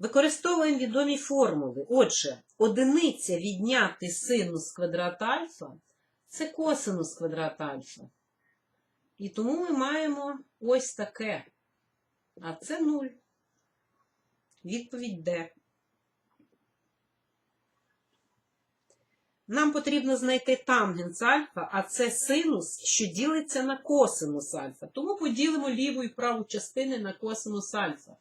Використовуємо відомі формули. Отже, одиниця відняти синус квадрат альфа це косинус квадрат альфа. І тому ми маємо ось таке. А це 0. Відповідь Д. Нам потрібно знайти тангенс альфа, а це синус, що ділиться на косинус альфа. Тому поділимо ліву і праву частини на косинус альфа.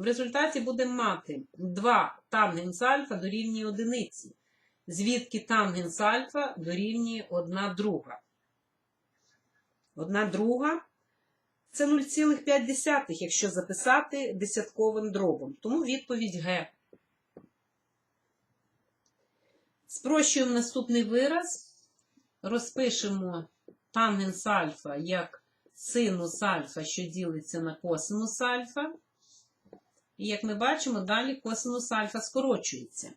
В результаті будемо мати 2 тангенс альфа дорівнює одиниці, звідки тангенс альфа дорівнює 1 друга. 1 друга це 0,5, якщо записати десятковим дробом. Тому відповідь Г. Спрощуємо наступний вираз. Розпишемо тангенс альфа як синус альфа, що ділиться на косинус альфа. І як ми бачимо, далі косинус альфа скорочується.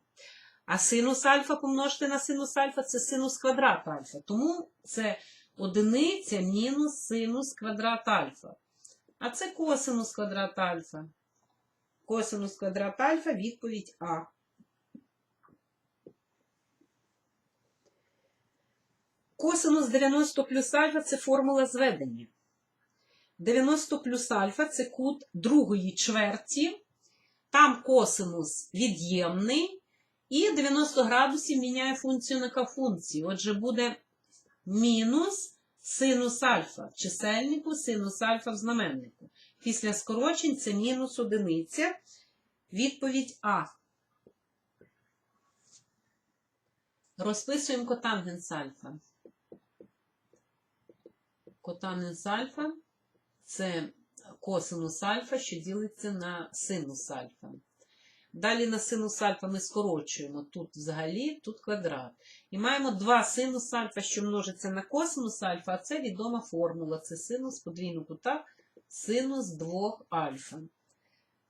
А синус альфа помножити на синус альфа це синус квадрат альфа. Тому це одиниця мінус синус квадрат альфа. А це косинус квадрат альфа. Косинус квадрат альфа відповідь А. Косинус 90 плюс альфа це формула зведення. 90 плюс альфа це кут другої чверті. Там косинус від'ємний. І 90 градусів міняє функцію на кафункцію. Отже, буде мінус синус альфа в чисельнику, синус альфа в знаменнику. Після скорочень це мінус одиниця. Відповідь А. Розписуємо котангенс альфа. Котангенс альфа це косинус альфа, що ділиться на синус альфа. Далі на синус альфа ми скорочуємо тут взагалі, тут квадрат. І маємо 2 синус альфа, що множиться на косинус альфа, а це відома формула. Це синус подвійного кута, синус 2 альфа.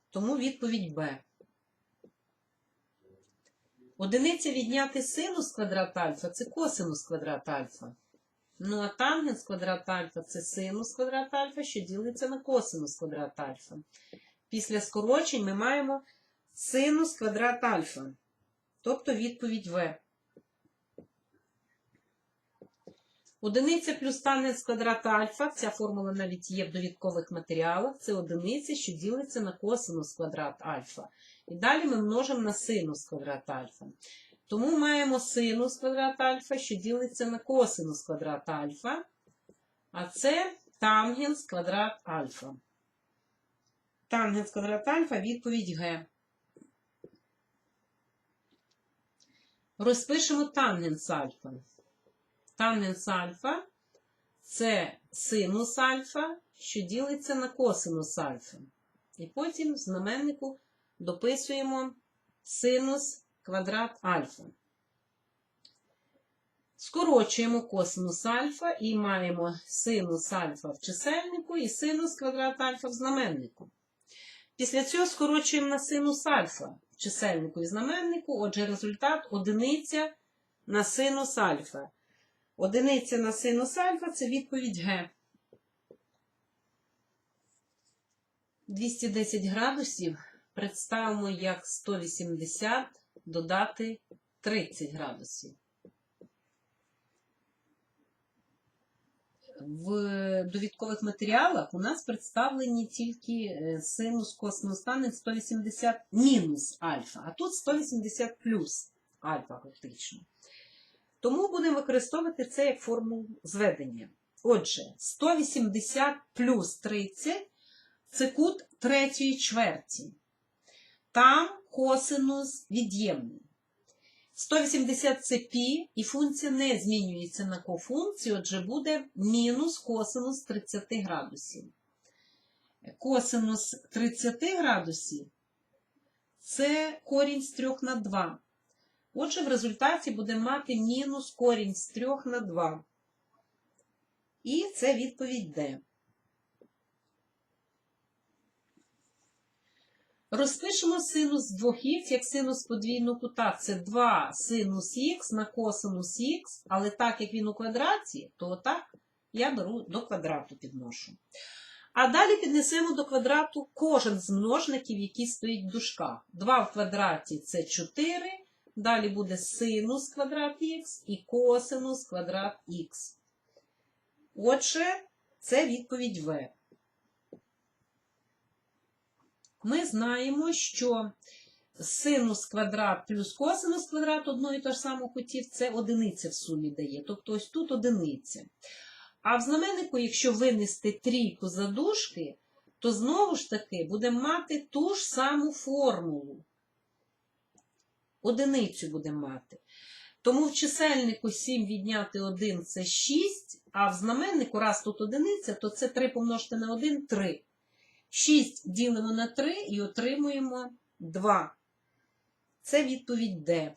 Тому відповідь Б. Одиниця відняти синус квадрат альфа це косинус квадрат альфа. Ну, а тангенс квадрат альфа це синус квадрат альфа, що ділиться на косинус квадрат альфа. Після скорочень ми маємо синус квадрат альфа. Тобто відповідь В. Одиниця плюс тангенс квадрата альфа, ця формула навіть є в довідкових матеріалах, це одиниця, що ділиться на косинус квадрат альфа. І далі ми множимо на синус квадрат альфа. Тому маємо синус квадрат альфа, що ділиться на косинус квадрат альфа. А це тангенс квадрат альфа. Тангенс квадрат альфа відповідь Г. Розпишемо тангенс альфа. Тангенс альфа це синус альфа, що ділиться на косинус альфа. І потім в знаменнику дописуємо синус квадрат альфа. Скорочуємо косинус альфа і маємо синус альфа в чисельнику і синус квадрат альфа в знаменнику. Після цього скорочуємо на синус альфа в чисельнику і знаменнику, отже, результат одиниця на синус альфа. Одиниця на синус альфа це відповідь Г. 210 градусів представимо як 180 додати 30 градусів. В довідкових матеріалах у нас представлені тільки е, синус косинус танець 180 мінус альфа, а тут 180 плюс альфа фактично. Тому будемо використовувати це як формулу зведення. Отже, 180 плюс 30 це кут третьої чверті. Там косинус від'ємний. 180 це і функція не змінюється на кофункцію, отже, буде мінус косинус 30 градусів. Косинус 30 градусів це корінь з 3 на 2. Отже, в результаті будемо мати мінус корінь з 3 на 2. І це відповідь Д. Розпишемо синус 2х як синус подвійного кута. Це 2 синус х на косинус х, але так як він у квадраті, то так я беру до квадрату підношу. А далі піднесемо до квадрату кожен з множників, які стоїть в дужках. 2 в квадраті це 4, далі буде синус квадрат х і косинус квадрат х. Отже, це відповідь В. Ми знаємо, що синус квадрат плюс косинус квадрат одної того ж самого кутів це одиниця в сумі дає. Тобто ось тут одиниця. А в знаменнику, якщо винести трійку за дужки, то знову ж таки будемо мати ту ж саму формулу. Одиницю будемо мати. Тому в чисельнику 7 відняти 1 це 6, а в знаменнику, раз тут одиниця, то це 3 помножити на 1 3. 6 ділимо на 3 і отримуємо 2. Це відповідь Д.